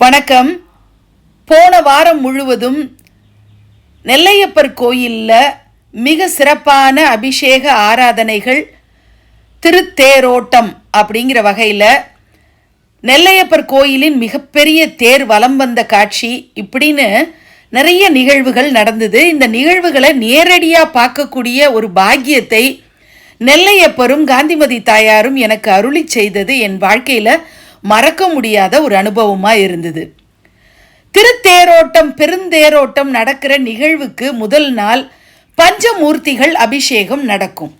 வணக்கம். போன வாரம் முழுவதும் நெல்லையப்பர் கோயிலில் மிக சிறப்பான அபிஷேக ஆராதனைகள் திருத்தேரோட்டம் அப்படிங்கிற வகையில் நெல்லையப்பர் கோயிலின் மிகப்பெரிய தேர் வலம் வந்த காட்சி இப்படின்னு நிறைய நிகழ்வுகள் நடந்தது. இந்த நிகழ்வுகளை நேரடியாக பார்க்கக்கூடிய ஒரு பாக்கியத்தை நெல்லையப்பரும் காந்திமதி தாயாரும் எனக்கு அருளி செய்தது என் வாழ்க்கையில் மறக்க முடியாத ஒரு அனுபவமாக இருந்தது. திருத்தேரோட்டம் பெருந்தேரோட்டம் நடக்கிற நிகழ்வுக்கு முதல் நாள் பஞ்சமூர்த்திகள் அபிஷேகம் நடக்கும்.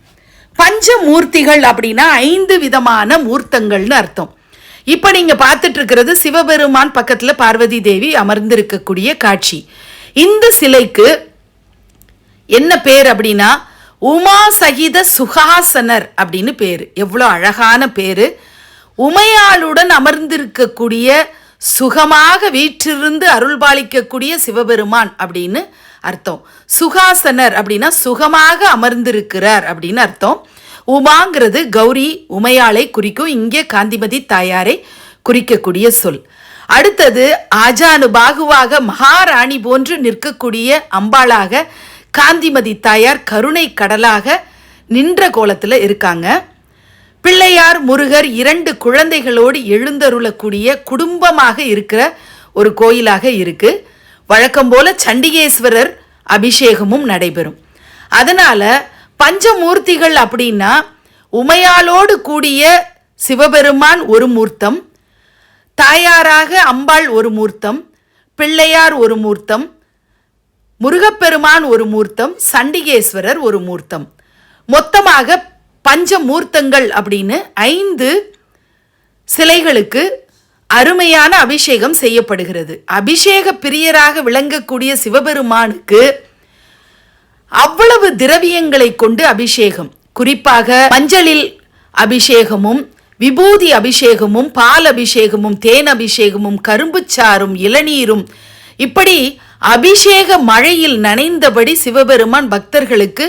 பஞ்சமூர்த்திகள் அப்படின்னா ஐந்து விதமான மூர்த்தங்கள்னு அர்த்தம். இப்போ நீங்கள் பார்த்துட்டு இருக்கிறது சிவபெருமான் பக்கத்தில் பார்வதி தேவி அமர்ந்திருக்கக்கூடிய காட்சி. இந்த சிலைக்கு என்ன பேர் அப்படின்னா உமா சகித சுகாசனர் அப்படின்னு பேர். எவ்வளோ அழகான பேர். உமையாளுடன் அமர்ந்திருக்கக்கூடிய சுகமாக வீற்றிருந்து அருள்பாலிக்கக்கூடிய சிவபெருமான் அப்படின்னு அர்த்தம். சுகாசனர் அப்படின்னா சுகமாக அமர்ந்திருக்கிறார் அப்படின்னு அர்த்தம். உமாங்கிறது கௌரி உமையாளை குறிக்கும் இங்கே காந்திமதி தாயாரை குறிக்கக்கூடிய சொல். அடுத்தது ஆஜானு பாகுவாக மகாராணி போன்று நிற்கக்கூடிய அம்பாளாக காந்திமதி தாயார் கருணை கடலாக நின்ற கோலத்தில் இருக்காங்க. பிள்ளையார் முருகர் இரண்டு குழந்தைகளோடு எழுந்தருளக்கூடிய குடும்பமாக இருக்கிற ஒரு கோயிலாக இருக்கு. வழக்கம் போல சண்டிகேஸ்வரர் அபிஷேகமும் நடைபெறும். அதனால பஞ்சமூர்த்திகள் அப்படின்னா உமையாலோடு கூடிய சிவபெருமான் ஒரு மூர்த்தம் தாயாராக அம்பாள் ஒரு மூர்த்தம் பிள்ளையார் ஒரு மூர்த்தம் முருகப்பெருமான் ஒரு மூர்த்தம் சண்டிகேஸ்வரர் ஒரு மூர்த்தம். மொத்தமாக பஞ்சமூர்த்தங்கள் அப்படின்னு ஐந்து சிலைகளுக்கு அருமையான அபிஷேகம் செய்யப்படுகிறது. அபிஷேக பிரியராக விளங்கக்கூடிய சிவபெருமானுக்கு அவ்வளவு திரவியங்களை கொண்டு அபிஷேகம். குறிப்பாக மஞ்சளில் அபிஷேகமும் விபூதி அபிஷேகமும் பால் அபிஷேகமும் தேன் அபிஷேகமும் கரும்புச்சாரும் இளநீரும் இப்படி அபிஷேக மழையில் நனைந்தபடி சிவபெருமான் பக்தர்களுக்கு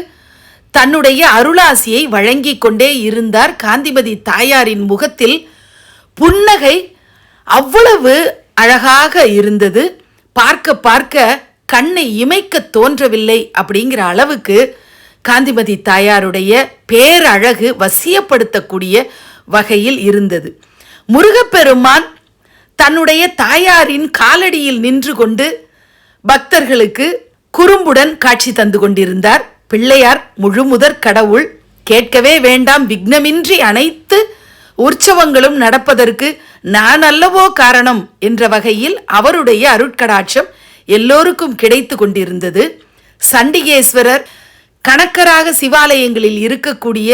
தன்னுடைய அருளாசியை வழங்கிக் கொண்டே இருந்தார் காந்திமதி தாயாரின் முகத்தில் புன்னகை அவ்வளவு அழகாக இருந்தது. பார்க்க பார்க்க கண்ணை இமைக்க தோன்றவில்லை அப்படிங்கிற அளவுக்கு காந்திமதி தாயாருடைய பேரழகு வசியப்படுத்தக்கூடிய வகையில் இருந்தது. முருகப்பெருமான் தன்னுடைய தாயாரின் காலடியில் நின்று கொண்டு பக்தர்களுக்கு குறும்புடன் காட்சி தந்து கொண்டிருந்தார். பிள்ளையார் முழுமுதற் கடவுள் கேட்கவே வேண்டாம் விக்னமின்றி அனைத்து உற்சவங்களும் நடப்பதற்கு நான் அல்லவோ காரணம் என்ற வகையில் அவருடைய அருட்கடாட்சம் எல்லோருக்கும் கிடைத்து கொண்டிருந்தது. சண்டிகேஸ்வரர் கணக்கராக சிவாலயங்களில் இருக்கக்கூடிய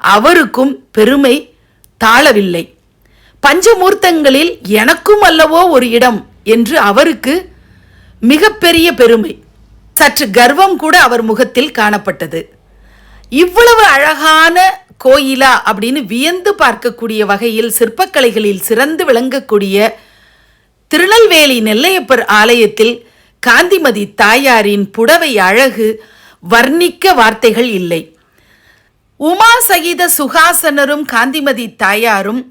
அவருக்கும் பெருமை தாழவில்லை. பஞ்சமூர்த்தங்களில் எனக்கும் அல்லவோ ஒரு இடம் என்று அவருக்கு மிகப்பெரிய பெருமை. சற்று கர்வம் கூட அவர் முகத்தில் காணப்பட்டது. இவ்வளவு அழகான கோயிலா அப்படின்னு வியந்து பார்க்கக்கூடிய வகையில் சிற்பக்கலைகளில் சிறந்து விளங்கக்கூடிய திருநெல்வேலி நெல்லையப்பர் ஆலயத்தில் காந்திமதி தாயாரின் புடவை அழகு வர்ணிக்க வார்த்தைகள் இல்லை. உமா சகித சுகாசனரும் காந்திமதி தாயாரும்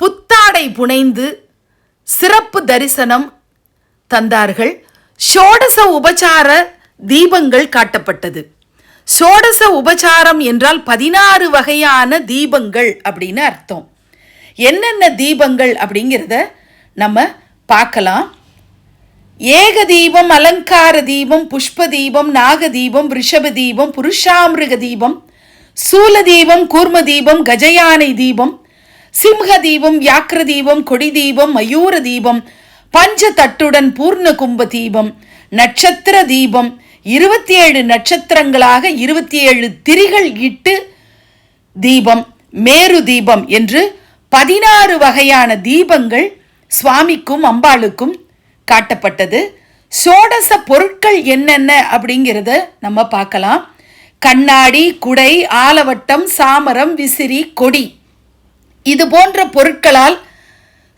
புத்தாடை புனைந்து சிறப்பு தரிசனம் தந்தார்கள். ஷோடச உபச்சார தீபங்கள் காட்டப்பட்டது. சோடச உபச்சாரம் என்றால் பதினாறு வகையான தீபங்கள் அப்படின்னு அர்த்தம். என்னென்ன தீபங்கள் அப்படிங்கிறத நம்ம பார்க்கலாம். ஏக தீபம் அலங்கார தீபம் புஷ்ப தீபம் நாக தீபம் ரிஷப தீபம் புருஷாமிருக தீபம் சூல தீபம் கூர்ம தீபம் கஜயானை தீபம் சிம்ஹ தீபம் வியாக்கிர தீபம் கொடி தீபம் மயூர தீபம் பஞ்ச தட்டுடன் பூர்ண கும்ப தீபம் நட்சத்திர தீபம் இருபத்தி ஏழு நட்சத்திரங்களாக இருபத்தி ஏழு திரிகள் இட்டு தீபம் மேரு தீபம் என்று பதினாறு வகையான தீபங்கள் சுவாமிக்கும் அம்பாளுக்கும் காட்டப்பட்டது. சோடச பொருட்கள் என்னென்ன அப்படிங்கிறத நம்ம பார்க்கலாம். கண்ணாடி குடை ஆலவட்டம் சாமரம் விசிறி கொடி. இது போன்ற பொருட்களால்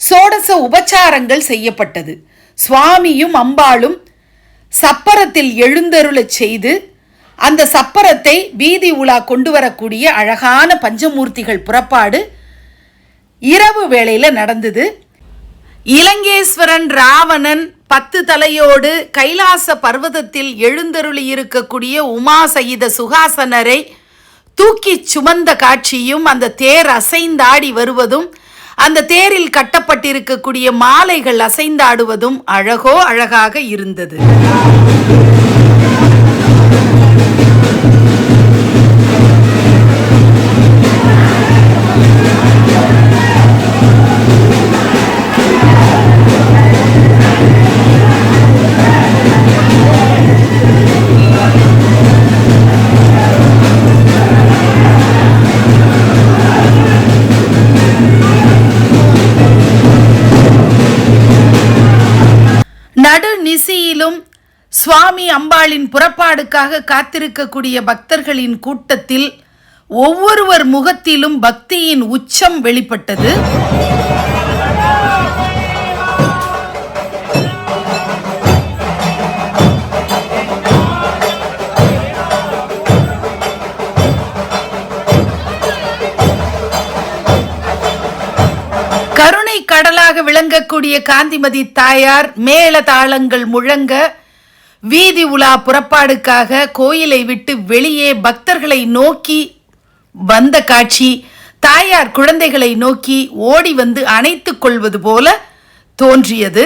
சோடச உபச்சாரங்கள் செய்யப்பட்டது. சுவாமியும் அம்பாளும் சப்பரத்தில் எழுந்தருளச் செய்து அந்த சப்பரத்தை வீதி உலா கொண்டு வரக்கூடிய அழகான பஞ்சமூர்த்திகள் புறப்பாடு இரவு வேளையில் நடந்தது. இலங்கேஸ்வரன் ராவணன் பத்து தலையோடு கைலாச பர்வதத்தில் எழுந்தருளி இருக்கக்கூடிய உமா சகித சுகாசனரை தூக்கிச் சுமந்த காட்சியும் அந்த தேர் அசைந்தாடி வருவதும் அந்த தேரில் கட்டப்பட்டிருக்கக்கூடிய மாலைகள் அசைந்தாடுவதும் அழகோ அழகாக இருந்தது. பெருமாளின் புறப்பாடுக்காக காத்திருக்கக்கூடிய பக்தர்களின் கூட்டத்தில் ஒவ்வொருவர் முகத்திலும் பக்தியின் உச்சம் வெளிப்பட்டது. கருணை கடலாக விளங்கக்கூடிய காந்திமதி தாயார் மேள தாளங்கள் முழங்க வீதி உலா புறப்பாடுக்காக கோயிலை விட்டு வெளியே பக்தர்களை நோக்கி வந்த காட்சி தாயார் குழந்தைகளை நோக்கி ஓடி வந்து அணைத்துக் கொள்வது போல தோன்றியது.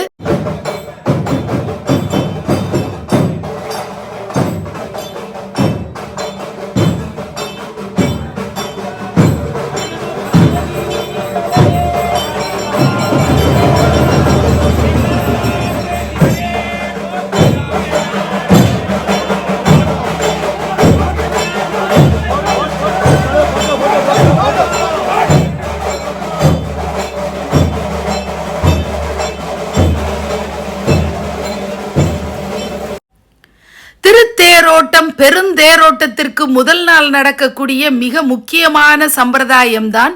பெருந்தேரோட்டத்திற்கு முதல் நாள் நடக்கக்கூடிய மிக முக்கியமான சம்பிரதாயம்தான்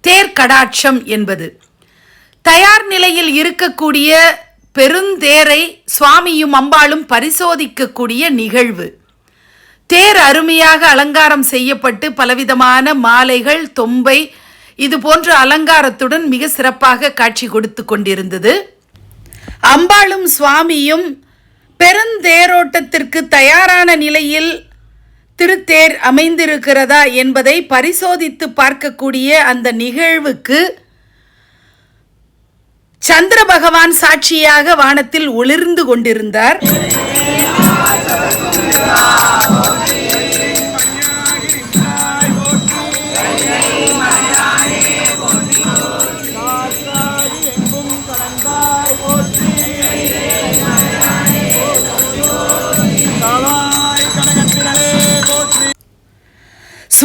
தேர் கடாட்சம் என்பது. தயார் நிலையில் இருக்கக்கூடிய பெருந்தேரை சுவாமியும் அம்பாளும் பரிசோதிக்கக்கூடிய நிகழ்வு. தேர் அருமையாக அலங்காரம் செய்யப்பட்டு பலவிதமான மாலைகள் தொம்பை இது போன்ற அலங்காரத்துடன் மிக சிறப்பாக காட்சி கொடுத்து கொண்டிருந்தது. அம்பாளும் சுவாமியும் பெருந்தேரோட்டத்திற்கு தயாரான நிலையில் திருத்தேர் அமைந்திருக்கிறதா என்பதை பரிசோதித்து பார்க்கக்கூடிய அந்த நிகழ்வுக்கு சந்திர பகவான் சாட்சியாக வானத்தில் ஒளிர்ந்து கொண்டிருந்தார்.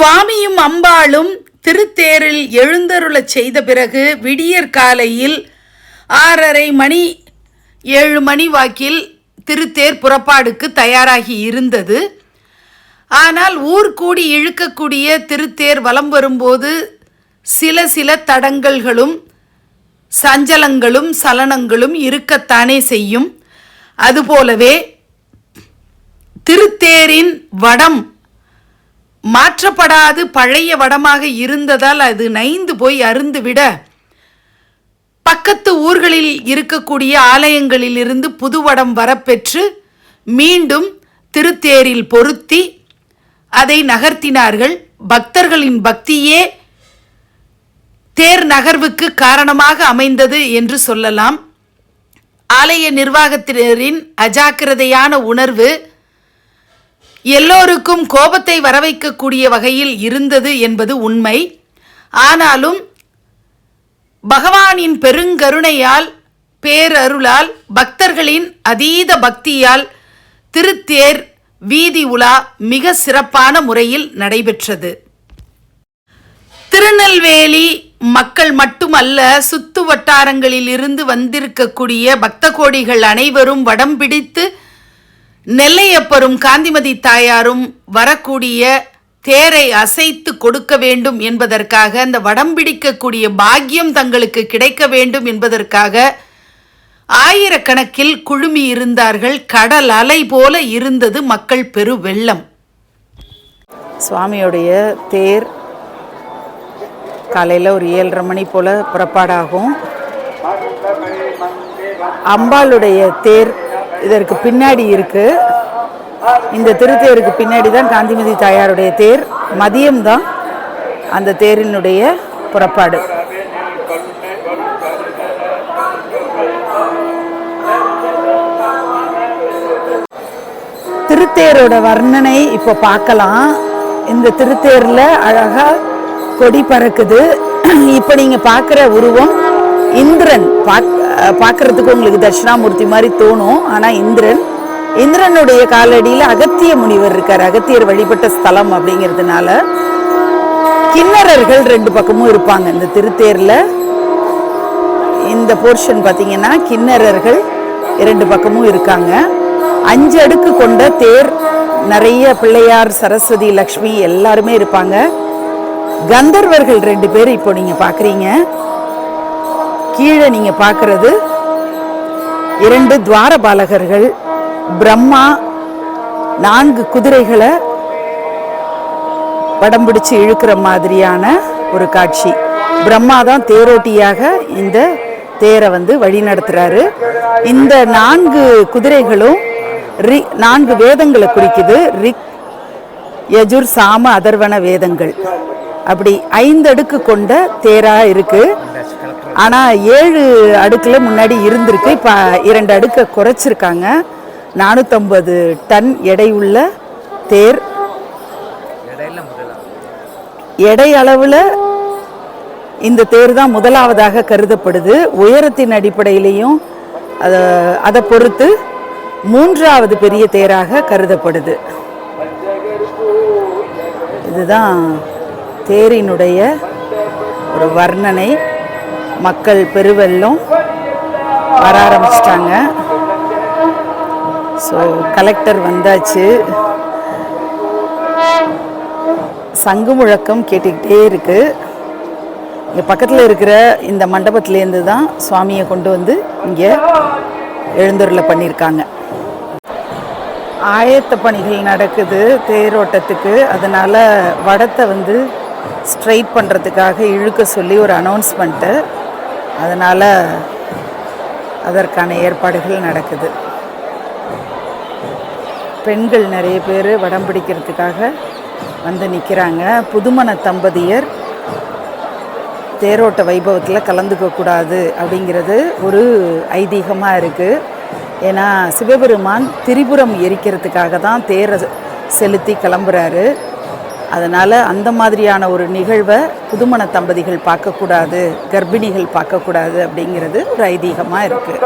சுவாமியும் அம்பாளும் திருத்தேரில் எழுந்தருளச் செய்த பிறகு விடியற் காலையில் ஆறரை மணி ஏழு மணி வாக்கில் திருத்தேர் புறப்பாடுக்கு தயாராகி இருந்தது. ஆனால் ஊர் கூடி இழுக்கக்கூடிய திருத்தேர் வலம் வரும்போது சில சில தடங்கல்களும் சஞ்சலங்களும் சலனங்களும் இருக்கத்தானே செய்யும். அதுபோலவே திருத்தேரின் வடம் மாற்றப்படாது பழைய வடமாக இருந்ததால் அது நைந்து போய் அருந்துவிட பக்கத்து ஊர்களில் இருக்கக்கூடிய ஆலயங்களில் இருந்து புதுவடம் வரப்பெற்று மீண்டும் திருத்தேரில் பொருத்தி அதை நகர்த்தினார்கள். பக்தர்களின் பக்தியே தேர் நகர்வுக்கு காரணமாக அமைந்தது என்று சொல்லலாம். ஆலய நிர்வாகத்தினரின் அஜாக்கிரதையான உணர்வு எல்லோருக்கும் கோபத்தை வரவைக்கக்கூடிய வகையில் இருந்தது என்பது உண்மை. ஆனாலும் பகவானின் பெருங்கருணையால் பேரருளால் பக்தர்களின் அதீத பக்தியால் திருத்தேர் வீதி உலா மிக சிறப்பான முறையில் நடைபெற்றது. திருநெல்வேலி மக்கள் மட்டுமல்ல சுத்து வட்டாரங்களில் இருந்து வந்திருக்கக்கூடிய பக்த கோடிகள் அனைவரும் வடம் பிடித்து நெல்லையப்பரும் காந்திமதி தாயாரும் வரக்கூடிய தேரை அசைத்து கொடுக்க வேண்டும் என்பதற்காக அந்த வடம் பிடிக்கக்கூடிய பாக்கியம் தங்களுக்கு கிடைக்க வேண்டும் என்பதற்காக ஆயிரக்கணக்கில் குழுமி இருந்தார்கள். கடல் அலை போல இருந்தது மக்கள் பெரு வெள்ளம். சுவாமியுடைய தேர் காலையில் ஒரு ஏழரை மணி போல் புறப்பாடாகும். அம்பாளுடைய தேர் இதற்கு பின்னாடி இருக்கு. இந்த திருத்தேருக்கு பின்னாடி தான் காந்திமதி தாயாருடைய தேர். மதியம்தான் அந்த தேரினுடைய புறப்பாடு. திருத்தேரோட வர்ணனை இப்போ பார்க்கலாம். இந்த திருத்தேரில் அழகாக கொடி பறக்குது. இப்போ நீங்கள் பார்க்குற உருவம் இந்திரன். பார்க்க பார்க்கறதுக்கு உங்களுக்கு தட்சிணாமூர்த்தி மாதிரி தோணும். ஆனா இந்திரன் இந்திரனுடைய காலடியில் அகத்திய முனிவர் இருக்கார். அகத்தியர் வழிபட்ட ஸ்தலம் அப்படிங்கிறதுனால கிண்ணறர்கள் ரெண்டு பக்கமும் இருப்பாங்க. இந்த திருத்தேர்ல இந்த போர்ஷன் பார்த்தீங்கன்னா கிண்ணறர்கள் இரண்டு பக்கமும் இருக்காங்க. அஞ்சு அடுக்கு கொண்ட தேர் நிறைய பிள்ளையார் சரஸ்வதி லக்ஷ்மி எல்லாருமே இருப்பாங்க. கந்தர்வர்கள் ரெண்டு பேர் இப்போ நீங்க பார்க்குறீங்க கீழே நீங்க பார்க்குறது இரண்டு துவாரபாலகர்கள் பிரம்மா நான்கு குதிரைகளை படம் பிடிச்சு இழுக்கிற மாதிரியான ஒரு காட்சி. பிரம்மா தான் தேரோட்டியாக இந்த தேரை வந்து வழி நடத்துறாரு. இந்த நான்கு குதிரைகளும் ரி நான்கு வேதங்களை குறிக்குது. ரிக் யஜுர் சாம அதர்வன வேதங்கள். அப்படி ஐந்து அடுக்கு கொண்ட தேரா இருக்குது ஆனால் ஏழு அடுக்கில் முன்னாடி இருந்திருக்கு. இப்போ இரண்டு அடுக்கை குறைச்சிருக்காங்க. நானூற்றம்பது டன் எடை உள்ள தேர். எடை அளவில் இந்த தேர் தான் முதலாவதாக கருதப்படுது. உயரத்தின் அடிப்படையிலையும் அதை அதை பொறுத்து மூன்றாவது பெரிய தேராக கருதப்படுது. இதுதான் தேரினுடைய ஒரு வர்ணனை. மக்கள் பெருவெல்லம் வர ஆரம்பிச்சிட்டாங்க. ஸோ கலெக்டர் வந்தாச்சு. சங்கு முழக்கம் கேட்டுக்கிட்டே இருக்கு. இங்கே பக்கத்தில் இருக்கிற இந்த மண்டபத்திலேருந்து தான் சுவாமியை கொண்டு வந்து இங்கே எழுந்தருளை பண்ணியிருக்காங்க ஆயத்த பணிகள் நடக்குது தேரோட்டத்துக்கு. அதனால் வடத்தை வந்து ஸ்ட்ரைட் பண்ணுறதுக்காக இழுக்க சொல்லி ஒரு அனௌன்ஸ்மெண்ட்டு அதனால் அதற்கான ஏற்பாடுகள் நடக்குது. பெண்கள் நிறைய பேர் வடம் பிடிக்கிறதுக்காக வந்து நிற்கிறாங்க புதுமண தம்பதியர் தேரோட்ட வைபவத்தில் கலந்துக்கக்கூடாது அப்படிங்கிறது ஒரு ஐதீகமாக இருக்குது ஏன்னா சிவபெருமான் திரிபுரம் எரிக்கிறதுக்காக தான் தேரை செலுத்தி கிளம்புறாரு. அதனால் அந்த மாதிரியான ஒரு நிகழ்வை புதுமண தம்பதிகள் பார்க்கக்கூடாது கர்ப்பிணிகள் பார்க்கக்கூடாது அப்படிங்கிறது ஒரு ஐதீகமாக இருக்குது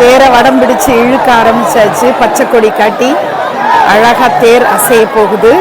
தேரை வடம் பிடிச்சு இழுக்க ஆரம்பிச்சாச்சு. பச்சை கொடி காட்டி அழகா தேர் அசைய போகுது.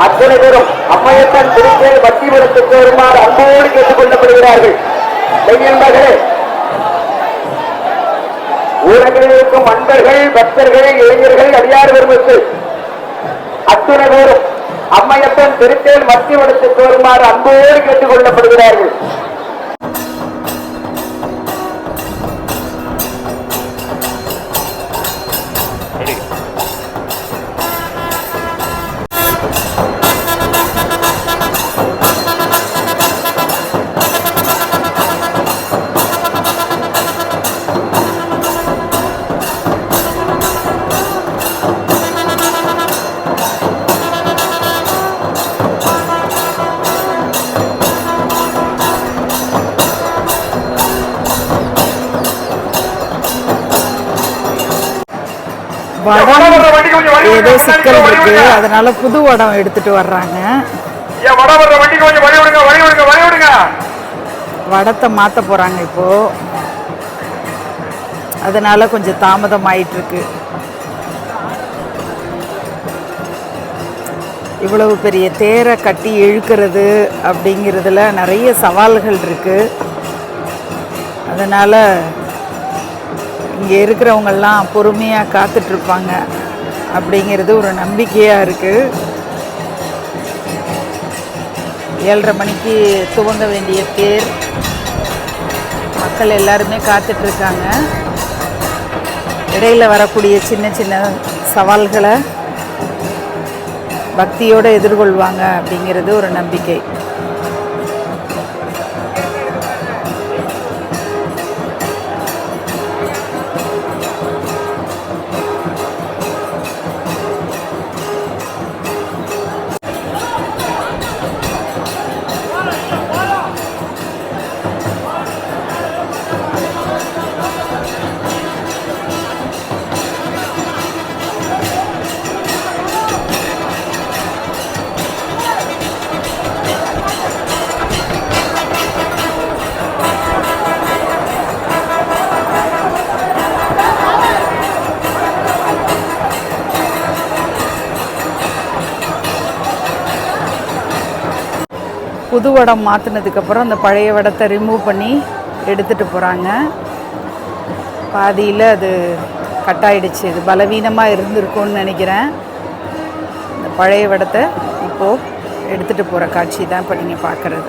அத்தனை பேரும் அம்மையப்பன் திருக்கேள் வட்டிபுரத்துக்கு வருமாறு அன்போடு கேட்டுக் கொள்ளப்படுகிறார்கள் மெய்யன்பர்களே ஊரங்களில் இருக்கும் அன்பர்கள் பக்தர்கள் இளைஞர்கள் அடியார் பெருமத்து அத்துணை பேரும் அம்மையப்பன் திருக்கேள் மத்தியவனத்துக்கு வருமாறு அன்போடு கேட்டுக் கொள்ளப்படுகிறார்கள் வடம் ஏதோ சிக்கல் இருக்கு. அதனால புது வடம் எடுத்துட்டு வர்றாங்க. வடத்தை மாற்ற போறாங்க இப்போ. அதனால கொஞ்சம் தாமதம் ஆயிட்டு இருக்கு இவ்வளவு பெரிய தேரை கட்டி இழுக்கிறது அப்படிங்கிறதுல நிறைய சவால்கள் இருக்கு. அதனால இங்கே இருக்கிறவங்கெல்லாம் பொறுமையாக காத்துட்ருப்பாங்க அப்படிங்கிறது ஒரு நம்பிக்கையாக இருக்குது ஏழரை மணிக்கு துவங்க வேண்டிய தேர் மக்கள் எல்லாருமே காத்துட்ருக்காங்க. இடையில வரக்கூடிய சின்ன சின்ன சவால்களை பக்தியோடு எதிர்கொள்வாங்க அப்படிங்கிறது ஒரு நம்பிக்கை. புது வடம் மாற்றினதுக்கப்புறம் அந்த பழைய வடத்தை ரிமூவ் பண்ணி எடுத்துகிட்டு போகிறாங்க பாதியில் அது கட் ஆகிடுச்சு இது பலவீனமாக இருந்திருக்கும்னு நினைக்கிறேன். இந்த பழைய வடத்தை இப்போது எடுத்துகிட்டு போகிற காட்சி தான் இப்போ நீங்கள் பார்க்குறது.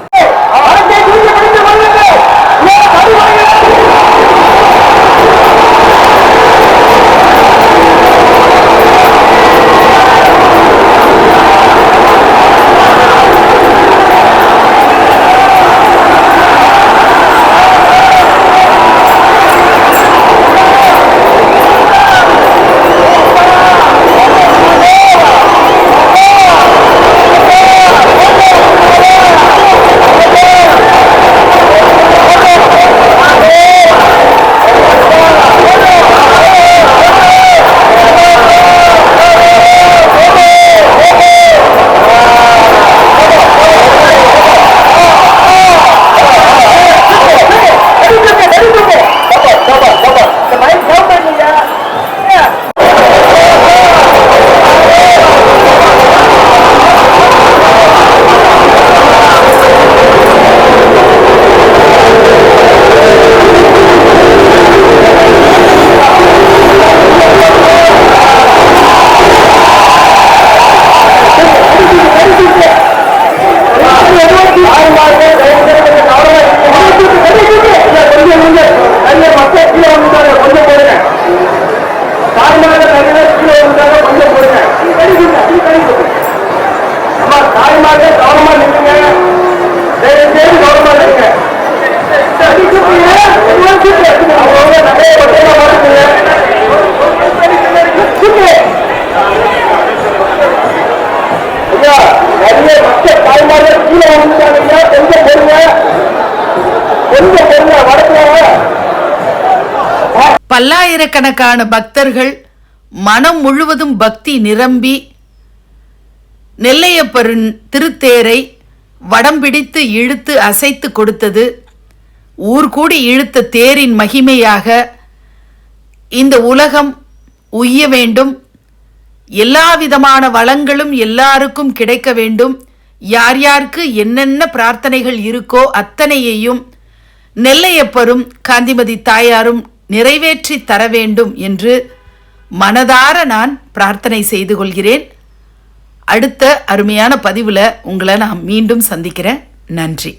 பல்லாயிரக்கணக்கான பக்தர்கள் மனம் முழுவதும் பக்தி நிரம்பி நெல்லையப்பரின் திருத்தேரை வடம் பிடித்து இழுத்து அசைத்து கொடுத்தது ஊர் கூடி இழுத்த தேரின் மகிமையாக இந்த உலகம் உய்ய வேண்டும். எல்லா விதமான வளங்களும் எல்லாருக்கும் கிடைக்க வேண்டும். யார் யாருக்கு என்னென்ன பிரார்த்தனைகள் இருக்கோ அத்தனையையும் நெல்லையப்பரும் காந்திமதி தாயாரும் நிறைவேற்றி தர வேண்டும் என்று மனதார நான் பிரார்த்தனை செய்து கொள்கிறேன். அடுத்த அருமையான பதிவில் உங்களை நான் மீண்டும் சந்திக்கிறேன். நன்றி.